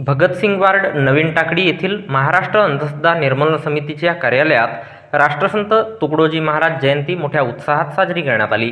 Bhagat Singh ward नवीन टाकडी येथील महाराष्ट्र अंधश्रद्धा निर्मूलन समितीच्या कार्यालयात राष्ट्रसंत तुकडोजी महाराज जयंती मोठ्या उत्साहात साजरी करण्यात आली.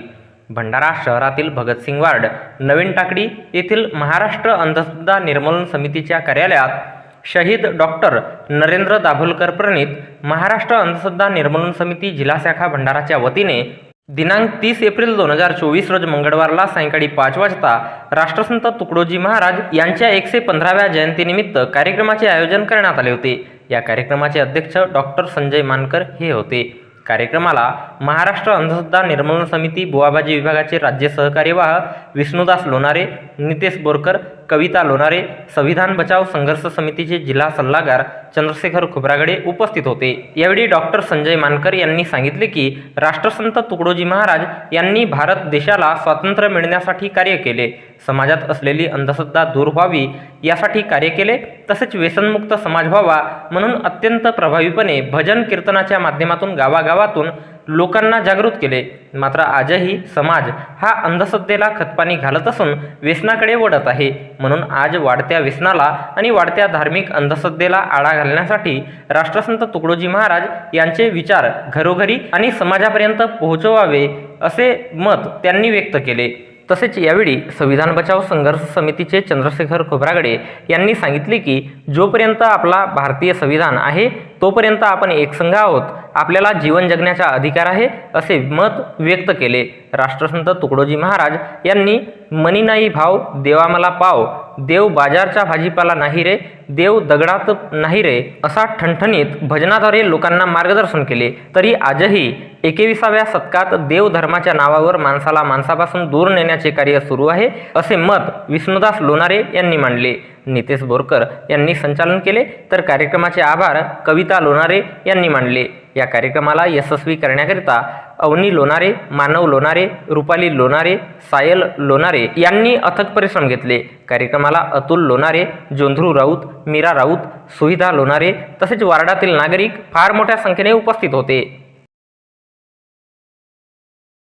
भंडारा शहरातील भगतसिंग वार्ड नवीन टाकडी येथील महाराष्ट्र अंधश्रद्धा निर्मूलन समितीच्या कार्यालयात शहीद डॉक्टर नरेंद्र दाभोलकर प्रणित महाराष्ट्र अंधश्रद्धा निर्मूलन समिती जिल्हा शाखा भंडाराच्या वतीने दिनांक तीस एप्रिल दोन हजार चोवीस रोज मंगळवारला सायंकाळी पाच वाजता राष्ट्रसंत तुकडोजी महाराज यांच्या एकशे पंधराव्या जयंतीनिमित्त कार्यक्रमाचे आयोजन करण्यात आले होते. या कार्यक्रमाचे अध्यक्ष डॉक्टर संजय मानकर हे होते. कार्यक्रमाला महाराष्ट्र अंधश्रद्धा निर्मूलन समिती बुवाबाजी विभागाचे राज्य सहकार्यवाह विष्णुदास लोणारे नितेश बोरकर कविता लोणारे संविधान बचाव संघर्ष समितीचे जिल्हा सल्लागार चंद्रशेखर खुब्रागडे उपस्थित होते. यावेळी डॉक्टर संजय मानकर यांनी सांगितले की राष्ट्रसंत तुकडोजी महाराज यांनी भारत देशाला स्वातंत्र्य मिळण्यासाठी कार्य केले. समाजात असलेली अंधश्रद्धा दूर व्हावी यासाठी कार्य केले. तसेच व्यसनमुक्त समाज व्हावा म्हणून अत्यंत प्रभावीपणे भजन कीर्तनाच्या माध्यमातून गावागावातून लोकांना जागृत केले. मात्र आजही समाज हा अंधश्रद्धेला खतपाणी घालत असून व्यसनाकडे वळत आहे. म्हणून आज वाढत्या व्यसनाला आणि वाढत्या धार्मिक अंधश्रद्धेला आळा घालण्यासाठी राष्ट्रसंत तुकडोजी महाराज यांचे विचार घरोघरी आणि समाजापर्यंत पोहोचवावे असे मत त्यांनी व्यक्त केले. तसेच यावेळी संविधान बचाव संघर्ष समितीचे चंद्रशेखर खोब्रागडे यांनी सांगितले की जोपर्यंत आपला भारतीय संविधान आहे तोपर्यंत आपण एकसंघ आहोत. आपल्याला जीवन जगण्याचा अधिकार आहे असे मत व्यक्त केले. राष्ट्रसंत तुकडोजी महाराज यांनी मनी नाही भाव देवा मला पाव देव बाजारचा भाजीपाला नाही रे देव दगडात नाही रे असा ठणठणीत भजनाद्वारे लोकांना मार्गदर्शन केले. तरी आजही एकविसाव्या शतकात देव धर्माच्या नावावर माणसाला माणसापासून दूर नेण्याचे कार्य सुरू आहे असे मत विष्णुदास लोणारे यांनी मांडले. नितेश बोरकर यांनी संचालन केले तर कार्यक्रमाचे आभार कविता लोणारे यांनी मांडले. या कार्यक्रमाला यशस्वी करण्याकरिता अवनी लोणारे मानव लोणारे रुपाली लोणारे सायल लोणारे यांनी अथक परिश्रम घेतले. कार्यक्रमाला अतुल लोणारे जोंधरू राऊत मीरा राऊत सुविधा लोणारे तसेच वार्डातील नागरिक फार मोठ्या संख्येने उपस्थित होते.